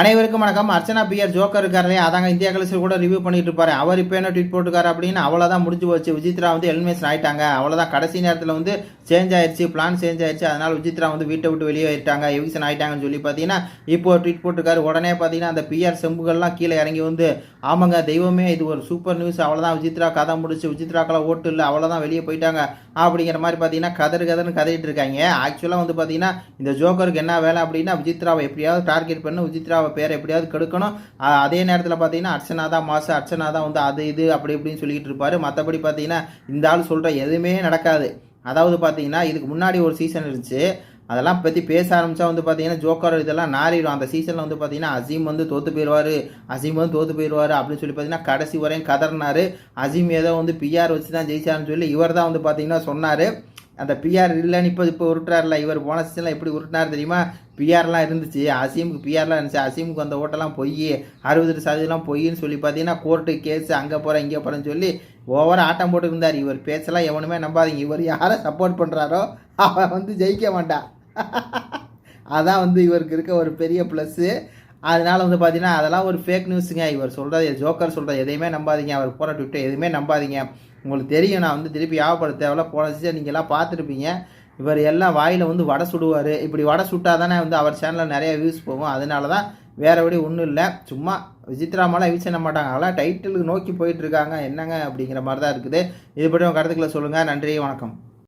அனைவருக்கும் வணக்கம். Archana PR joker இருக்காரு அதாங்க இந்தியா கலசில் கூட ரிவ்யூ பண்ணிட்டு இருப்பாரு அவர் இப்போ என்ன ட்வீட் போட்டுருக்காரு அப்படின்னு அவ்வளோதான் முடிஞ்சு போச்சு. விஜித்ரா வந்து எலிமினேஷன் ஆயிட்டாங்க. அவ்வளோதான் கடைசி நேரத்தில் வந்து சேஞ்ச் ஆயிருச்சு பிளான் சேஞ்ச் ஆயிடுச்சு அதனால விஜித்ரா வந்து வீட்டை விட்டு வெளியே ஆயிட்டாங்க எவிக்ஷன் ஆயிட்டாங்கன்னு சொல்லி பார்த்தீங்கன்னா இப்போ ட்வீட் போட்டிருக்காரு. உடனே பார்த்தீங்கன்னா அந்த பிஆர் செம்புகள்லாம் கீழே இறங்கி வந்து ஆமாங்க தெய்வமே இது ஒரு சூப்பர் நியூஸ் அவ்வளோதான் விஜித்ரா கதை முடிச்சு விஜித்ராக்கெல்லாம் ஓட்டு இல்லை. அவ்வளோதான் வெளியே போயிட்டாங்க. அப்படிங்கிற மாதிரி பார்த்தீங்கன்னா கதறு கதர்னு கதறிட்டு இருக்காங்க. ஆக்சுவலாக வந்து பார்த்தீங்கன்னா இந்த ஜோக்கருக்கு என்ன வேலை அப்படின்னா விஜித்ராவை எப்படியாவது டார்கெட் பண்ணு. விஜித்ரா அர்ச்சனாவை பேரை எப்படியாவது கெடுக்கணும். அதே நேரத்தில் பார்த்தீங்கன்னா அர்ச்சனா தான் மாசு அர்ச்சனா தான் வந்து அது இது அப்படி இப்படின்னு சொல்லிக்கிட்டு இருப்பாரு. மற்றபடி பார்த்தீங்கன்னா இந்த ஆள் சொல்கிற எதுவுமே நடக்காது. அதாவது பார்த்தீங்கன்னா இதுக்கு முன்னாடி ஒரு சீசன் இருந்துச்சு. அதெல்லாம் பற்றி பேச ஆரம்பிச்சா வந்து பார்த்தீங்கன்னா ஜோக்கர் இதெல்லாம் நாரிடும் அந்த சீசனில் வந்து பார்த்தீங்கன்னா அசீம் வந்து தோற்று போயிடுவார் அசீம் வந்து தோற்று போயிடுவார் அப்படின்னு சொல்லி பார்த்தீங்கன்னா கடைசி வரையும் கதறினார். அசீம் ஏதோ வந்து பிஆர் வச்சு தான் ஜெயிச்சாருன்னு சொல்லி இவர் தான் வந்து பார்த்தீங்கன்னா சொன்னார். அந்த பிஆர் இல்லைன்னு இப்போ இப்போ உருட்டுறாருல இவர் போன சீசனில் எப்படி உருட்டினார் தெரியுமா? பிஆர்லாம் இருந்துச்சு. அசீமுக்கு பிஆர்லாம் இருந்துச்சு. அசீமுக்கு அந்த ஓட்டெல்லாம் பொய். அறுபது சதவீதம் பொய்ன்னு சொல்லி பார்த்தீங்கன்னா கோர்ட்டு கேஸ் அங்கே போகிறேன் இங்கே போகிறேன்னு சொல்லி ஓவராக ஆட்டம் போட்டு இருந்தார் இவர் பேச்செல்லாம் எவனுமே நம்பாதீங்க. இவர் யாரை சப்போர்ட் பண்ணுறாரோ அவன் வந்து ஜெயிக்க மாட்டான். அதான் வந்து இவருக்கு இருக்க ஒரு பெரிய ப்ளஸ்ஸு அதனால வந்து பார்த்தீங்கன்னா அதெல்லாம் ஒரு ஃபேக் நியூஸுங்க இவர் சொல்கிறது ஜோக்கர் சொல்கிறது எதையுமே நம்பாதீங்க. அவர் போகிற ட்விட்டர் எதுவுமே நம்பாதீங்க. உங்களுக்கு தெரியும் நான் வந்து திருப்பி யாவப்பட தேவையில்ல போன சீசன் நீங்கள் எல்லாம் பார்த்துருப்பீங்க. இவர் எல்லாம் வாயில் வந்து வடை சுடுவார். இப்படி வடை சுட்டால் தானே வந்து அவர் சேனலில் நிறைய வியூஸ் போகும். அதனால தான் வேறபடி ஒன்றும் இல்லை. சும்மா விசித்ராமெல்லாம் யூஸ் பண்ண மாட்டாங்க. அதெல்லாம் டைட்டிலுக்கு நோக்கி போயிட்டுருக்காங்க என்னங்க அப்படிங்கிற மாதிரி தான் இருக்குது. இது பற்றி உங்கள் கருத்துக்களை சொல்லுங்கள் நன்றி வணக்கம்.